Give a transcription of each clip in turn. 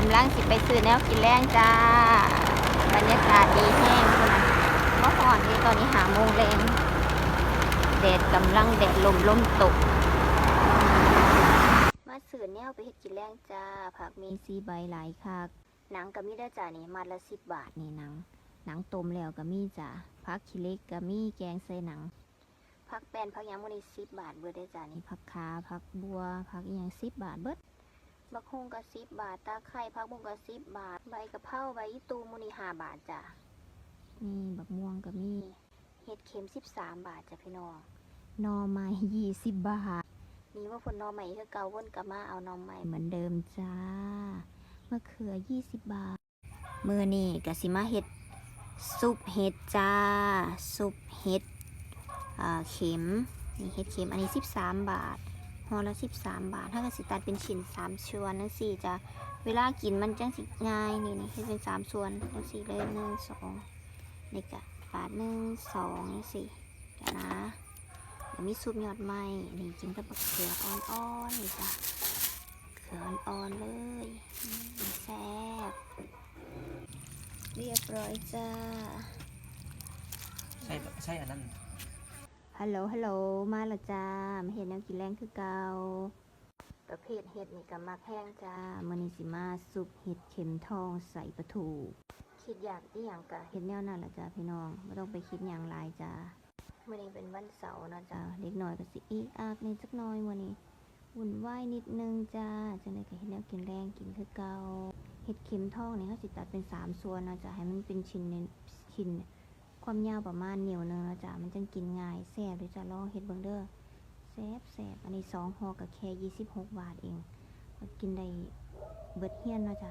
กำลังสิไปซื้อแนวกินแรงจ้า บรรยากาศดีแห้งคนนะเมื่อก่อนนี้ตอนนี้หาโมงแรงแดดกำลังแดดลมลมตก มาซื้อแนวไปเฮ็ดกินแรงจ้า ผักมีซีใบหลายคักหนังก็มีได้อจ้านี่มัดละสิบบาทนี่หนัง หนังต้มแล้วก็มีจ้าผักขี้เหล็กก็มีแกงใส่หนังผักแป้นผักหยังวันนี้สิบบาทเบิดได้อจ้านี่ผักขาผักบัวผักอหยังสิบบาทเบิด บักฮุงก็สิบบาท ตาไข่ผักบุ้งก็สิบบาท ใบกะเพราใบอีตูมูนี่ห้าบาทจ้ะนี่บักม่วงก็มีเห็ดเข็มสิบสามบาทจ้ะพี่น้องหนอไม้ยี่สิบบาท นี่ว่าผลหนอใหม่คือเก่าวนกลับมาเอาหนอใหม่เหมือนเดิมจ้ามะเขือยี่สิบบาท มือนี่กะสิมาเห็ดซุปเห็ดจ้า ซุปเห็ดอ่าเข็มนี่เห็ดเข็มอันนี้สิบสามบาท ห่อละสิบสามบาท ถ้ากิดสิตัดเป็นชิ้นสามส่วนนั่นสี่จะเวลากินมันจังสิง่ายนี่นี่ให้เป็นสามส่วนนั่นสี่เลยหนึ่งสองนี่กะบาทหนึ่งสองนี่นสี่เดี๋ยวนะเดี๋ยวมีซุปยอดไม้นี่กินกับเขืออ่อนๆนี่จ้ะเขืออ่อนๆเลยแซ่บเรียบร้อยจ้าใช่ใช่อันนั้น ฮัลโหล ฮัลโหล มาและจ้ามาเห็ดแนวกินแรงคือเกาประเภทเห็ดนี่กับมักแห้งจ้ามันนี้สิมาซุปเห็ดเข็มทองใส่ปลาทู คิดอยากอีหยังกะเห็ดแนวนั่นละจ้าพี่น้องไม่ต้องไปคิดอย่างหลายจ้ามื่อนี้เป็นวันเสาร์นะจ้าเด็กหน่อยก็สิอีกอากในจักหน่อยมื่อนี้วุ่นวายนิดนึงจ้าจังเลยก็เห็ดแนวกินแรงกินคือเกาเห็ดเข็มทองนี่เขาสิตัดเป็นสามส่วนนะจ้าให้มันเป็นชิ้นในชิ้น ความยาวประมาณนิ้วหนึงนะจ๊ะมันจังกินง่ายแซ่บเลยจ้ะลองเฮ็ดเบิ่งเด้อแซ่บแซ่บอันนี้สองห่อกับแค่ยี่สิบหกบาทเองก็กินได้เบิดเฮียนเนาะจ้ะ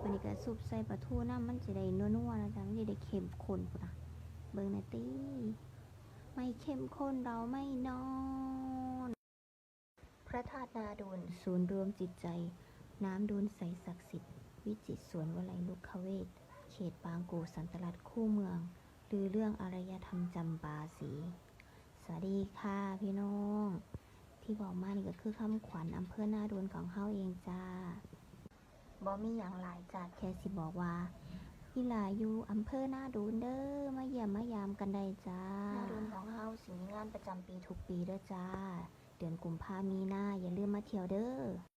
วันนี้ก็ซุปใส่ปลาทูน้ำมันจะได้นัวๆนะจ๊ะมันจะได้เข้มข้นพุ่นนะเบิ่งหนะตีไม่เข้มข้นเราไม่นอน พระธาตุนาดูนศูนย์รวมจิตใจ น้ำดูนใสศักดิ์สิทธิ์ วิจิตรสวนวลัยลุกขเวท เขตบางกูสันตลัดคู่เมือง หรือเรื่องอารยธรรมจำปาสีสวัสดีค่ะพี่น้อง ที่บอกมานี่ก็คือคำขวัญอำเภอหน้าดวนของเฮาเองจ้าบอมีอย่างหลายจ้าแค่สิบอกว่าพี่หลาอยู่อำเภอหน้าดูนเด้อมาเยี่ยมมายามกันได้จ้าหน้าดูนของเฮาสิมีงานประจำปีทุกปีเด้อจ้า เดือนกุมภามีนาอย่าลืมมาเที่ยวเด้อ